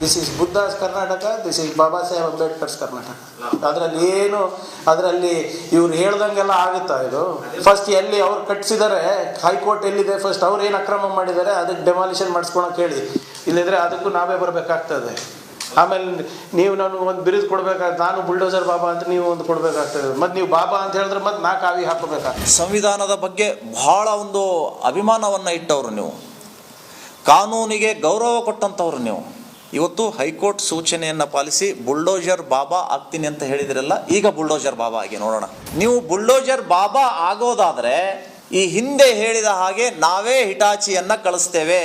This is Buddha's Karnataka this is Baba Saheb Ambedkar's Karnataka ಅದರಲ್ಲಿ ಏನು ಅದರಲ್ಲಿ ಇವ್ರು ಹೇಳ್ದಂಗೆಲ್ಲ ಆಗುತ್ತಾ ಇದು? ಫಸ್ಟ್ ಎಲ್ಲಿ ಅವ್ರು ಕಟ್ಸಿದ್ದಾರೆ ಹೈಕೋರ್ಟ್ ಎಲ್ಲಿದೆ ಫಸ್ಟ್ ಅವ್ರು ಏನು ಅಕ್ರಮ ಮಾಡಿದ್ದಾರೆ ಅದಕ್ಕೆ ಡೆಮಾಲಿಷನ್ ಮಾಡಿಸ್ಕೊಳಕ್ ಹೇಳಿ. ಇಲ್ಲಿದ್ರೆ ಅದಕ್ಕೂ ನಾವೇ ಬರಬೇಕಾಗ್ತದೆ. ಆಮೇಲೆ ನೀವು ನಾನು ಒಂದು ಬಿರುದು ಕೊಡ್ಬೇಕಾಗ್ತದೆ ನಾನು ಬುಲ್ಡೋಸರ್ ಬಾಬಾ ಅಂತ ನೀವು ಒಂದು ಕೊಡಬೇಕಾಗ್ತದೆ. ಮತ್ತು ನೀವು ಬಾಬಾ ಅಂತ ಹೇಳಿದ್ರೆ ಮತ್ತೆ ನಾ ಕಾವಿ ಹಾಕೋಬೇಕಾಗ್ತದೆ ಸಂವಿಧಾನದ ಬಗ್ಗೆ ಬಹಳ ಒಂದು ಅಭಿಮಾನವನ್ನು ಇಟ್ಟವರು ನೀವು. ಕಾನೂನಿಗೆ ಗೌರವ ಕೊಟ್ಟಂಥವ್ರು ನೀವು. ಇವತ್ತು ಹೈಕೋರ್ಟ್ ಸೂಚನೆಯನ್ನು ಪಾಲಿಸಿ ಬುಲ್ಡೋಜರ್ ಬಾಬಾ ಆಗ್ತೀನಿ ಅಂತ ಹೇಳಿದ್ರಲ್ಲ, ಈಗ ಬುಲ್ಡೋಜರ್ ಬಾಬಾ ಆಗಿ ನೋಡೋಣ. ನೀವು ಬುಲ್ಡೋಜರ್ ಬಾಬಾ ಆಗೋದಾದ್ರೆ ಈ ಹಿಂದೆ ಹೇಳಿದ ಹಾಗೆ ನಾವೇ ಹಿಟಾಚಿಯನ್ನ ಕಳಿಸ್ತೇವೆ.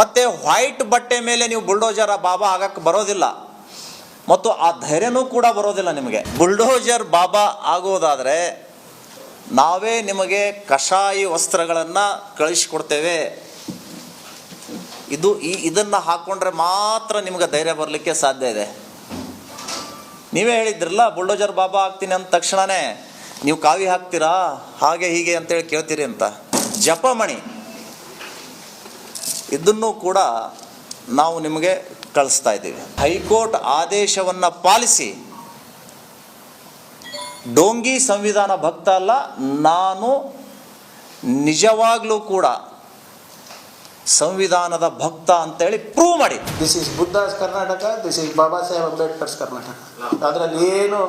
ಮತ್ತೆ ವೈಟ್ ಬಟ್ಟೆ ಮೇಲೆ ನೀವು ಬುಲ್ಡೋಜರ್ ಬಾಬಾ ಆಗಕ್ಕೆ ಬರೋದಿಲ್ಲ. ಮತ್ತು ಆ ಧೈರ್ಯನೂ ಕೂಡ ಬರೋದಿಲ್ಲ ನಿಮಗೆ. ಬುಲ್ಡೋಜರ್ ಬಾಬಾ ಆಗೋದಾದರೆ ನಾವೇ ನಿಮಗೆ ಕಷಾಯಿ ವಸ್ತ್ರಗಳನ್ನು ಕಳಿಸ್ಕೊಡ್ತೇವೆ. ಇದು ಈ ಇದನ್ನು ಹಾಕ್ಕೊಂಡ್ರೆ ಮಾತ್ರ ನಿಮ್ಗೆ ಧೈರ್ಯ ಬರಲಿಕ್ಕೆ ಸಾಧ್ಯ ಇದೆ. ನೀವೇ ಹೇಳಿದ್ರಲ್ಲ, ಬುಲ್ಡೋಜರ್ ಬಾಬಾ ಆಗ್ತೀನಿ ಅಂದ ತಕ್ಷಣನೇ, ನೀವು ಕಾವಿ ಹಾಕ್ತೀರಾ? ಹಾಗೆ ಹೀಗೆ ಅಂತೇಳಿ ಕೇಳ್ತೀರಿ ಅಂತ. ಜಪಮಣಿ. ಇದನ್ನು ಕೂಡ ನಾವು ನಿಮಗೆ ಕಳಿಸ್ತಾ ಇದ್ದೀವಿ. ಹೈಕೋರ್ಟ್ ಆದೇಶವನ್ನು ಪಾಲಿಸಿ, ಡೋಂಗಿ ಸಂವಿಧಾನ ಭಕ್ತ ಅಲ್ಲ, ನಾನು ನಿಜವಾಗ್ಲೂ ಕೂಡ ಸಂವಿಧಾನದ ಭಕ್ತ ಅಂತೇಳಿ ಪ್ರೂವ್ ಮಾಡಿ this is Buddha's Karnataka this is Baba Saheb Ambedkar's Karnataka ಅದರಲ್ಲಿ ಏನು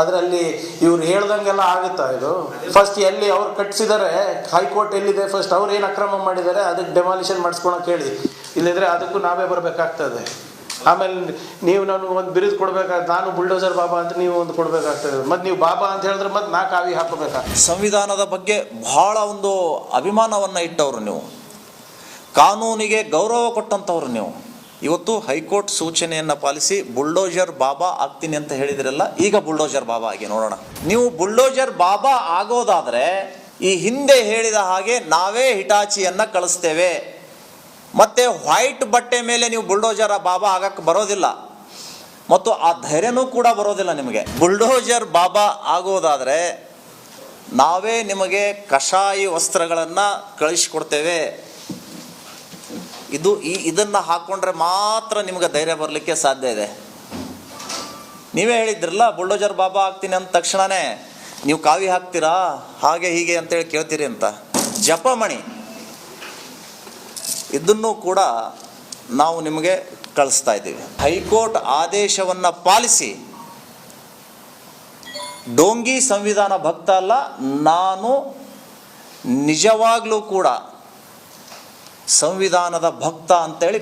ಅದರಲ್ಲಿ ಇವ್ರು ಹೇಳ್ದಂಗೆಲ್ಲ ಆಗುತ್ತಾ ಇದು? ಫಸ್ಟ್ ಎಲ್ಲಿ ಅವ್ರು ಕಟ್ಸಿದ್ದಾರೆ ಹೈಕೋರ್ಟ್ ಎಲ್ಲಿದೆ ಫಸ್ಟ್ ಅವ್ರು ಏನು ಅಕ್ರಮ ಮಾಡಿದ್ದಾರೆ ಅದಕ್ಕೆ ಡೆಮಾಲಿಷನ್ ಮಾಡಿಸ್ಕೊಳಕ್ ಹೇಳಿ. ಇಲ್ಲಿದ್ರೆ ಅದಕ್ಕೂ ನಾವೇ ಬರಬೇಕಾಗ್ತದೆ ಆಮೇಲೆ ನೀವು ನನಗೆ ಒಂದು ಬಿರುದು ಕೊಡ್ಬೇಕಾಗ್ತದೆ ನಾನು ಬುಲ್ಡೋಸರ್ ಬಾಬಾ ಅಂತ ನೀವು ಒಂದು ಕೊಡಬೇಕಾಗ್ತದೆ ಮತ್ತು ನೀವು ಬಾಬಾ ಅಂತ ಹೇಳಿದ್ರೆ ಮತ್ತೆ ನಾ ಕಾವಿ ಹಾಕಬೇಕಾಗ್ತದೆ ಸಂವಿಧಾನದ ಬಗ್ಗೆ ಬಹಳ ಒಂದು ಅಭಿಮಾನವನ್ನು ಇಟ್ಟವರು ನೀವು. ಕಾನೂನಿಗೆ ಗೌರವ ಕೊಟ್ಟಂಥವ್ರು ನೀವು. ಇವತ್ತು ಹೈಕೋರ್ಟ್ ಸೂಚನೆಯನ್ನು ಪಾಲಿಸಿ ಬುಲ್ಡೋಜರ್ ಬಾಬಾ ಆಗ್ತೀನಿ ಅಂತ ಹೇಳಿದ್ರಲ್ಲ, ಈಗ ಬುಲ್ಡೋಜರ್ ಬಾಬಾ ಆಗಿ ನೋಡೋಣ. ನೀವು ಬುಲ್ಡೋಜರ್ ಬಾಬಾ ಆಗೋದಾದರೆ ಈ ಹಿಂದೆ ಹೇಳಿದ ಹಾಗೆ ನಾವೇ ಹಿಟಾಚಿಯನ್ನು ಕಳಿಸ್ತೇವೆ. ಮತ್ತೆ ವೈಟ್ ಬಟ್ಟೆ ಮೇಲೆ ನೀವು ಬುಲ್ಡೋಜರ್ ಬಾಬಾ ಆಗಕ್ಕೆ ಬರೋದಿಲ್ಲ. ಮತ್ತು ಆ ಧೈರ್ಯನೂ ಕೂಡ ಬರೋದಿಲ್ಲ ನಿಮಗೆ. ಬುಲ್ಡೋಜರ್ ಬಾಬಾ ಆಗೋದಾದರೆ ನಾವೇ ನಿಮಗೆ ಕಷಾಯಿ ವಸ್ತ್ರಗಳನ್ನು ಕಳಿಸ್ಕೊಡ್ತೇವೆ. ಇದು ಈ ಇದನ್ನು ಹಾಕ್ಕೊಂಡ್ರೆ ಮಾತ್ರ ನಿಮಗೆ ಧೈರ್ಯ ಬರಲಿಕ್ಕೆ ಸಾಧ್ಯ ಇದೆ. ನೀವೇ ಹೇಳಿದ್ರಲ್ಲ, ಬುಲ್ಡೋಜರ್ ಬಾಬಾ ಹಾಕ್ತೀನಿ ಅಂದ ತಕ್ಷಣನೇ, ನೀವು ಕಾವಿ ಹಾಕ್ತೀರಾ? ಹಾಗೆ ಹೀಗೆ ಅಂತೇಳಿ ಕೇಳ್ತೀರಿ ಅಂತ. ಜಪಮಣಿ. ಇದನ್ನು ಕೂಡ ನಾವು ನಿಮಗೆ ಕಳಿಸ್ತಾ ಇದ್ದೀವಿ. ಹೈಕೋರ್ಟ್ ಆದೇಶವನ್ನು ಪಾಲಿಸಿ, ಡೋಂಗಿ ಸಂವಿಧಾನ ಭಕ್ತ ಅಲ್ಲ, ನಾನು ನಿಜವಾಗ್ಲೂ ಕೂಡ ಸಂವಿಧಾನದ ಭಕ್ತ ಅಂತೇಳಿ